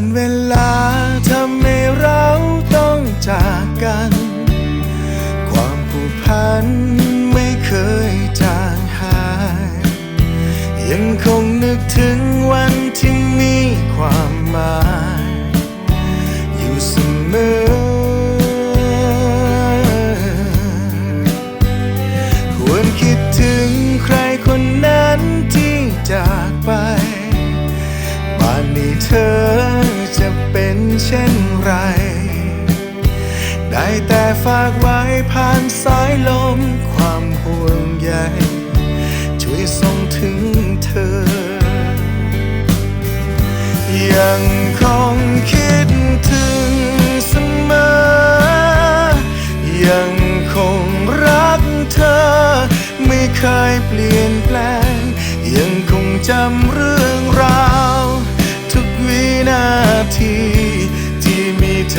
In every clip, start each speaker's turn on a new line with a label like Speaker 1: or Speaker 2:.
Speaker 1: านเวลาทำให้เราต้องจากกัน ความผูกพันไม่เคยจางหาย ยังคงนึกถึงวันที่มีความหมาย อยู่เสมอ ควรคิดถึงใครคนนั้นที่จากไป บ้านนี้เธอ เช่นไร ได้แต่ฝากไว้ผ่านสายลมความห่วงใยช่วยส่งถึงเธอ ยังคงคิดถึงเสมอ ยังคงรักเธอ ไม่เคยเปลี่ยนแปลง ยังคงจำเรื่อง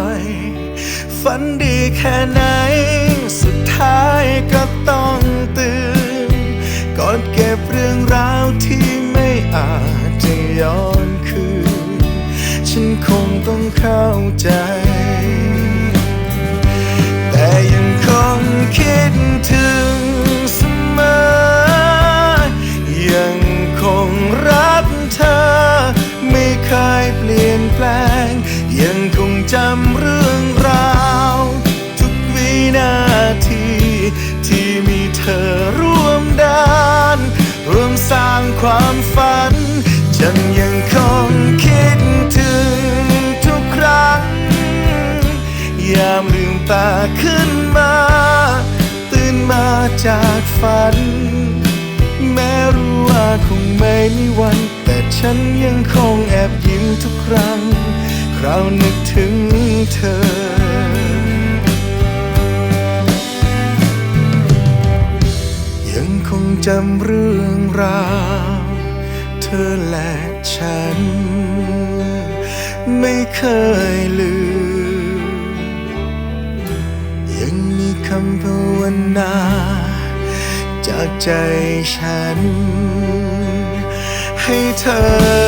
Speaker 1: ่อย ฝันดีแค่ไหน สุดท้ายก็ต้องตื่น ที ที่มีเธอร่วมด้านร่วมสร้างความฝัน ฉันยังคงคิดถึงทุกครั้ง ยามลืมตาขึ้นมา ตื่นมาจากฝัน แม้รู้ว่าคงไม่มีวัน แต่ฉันยังคงแอบยิ้มทุกครั้ง คราวนึกถึงเธอ จำเรื่องราว เธอและฉัน ไม่เคยลืม ยังมีคำภาวนา จากใจฉัน ให้เธอ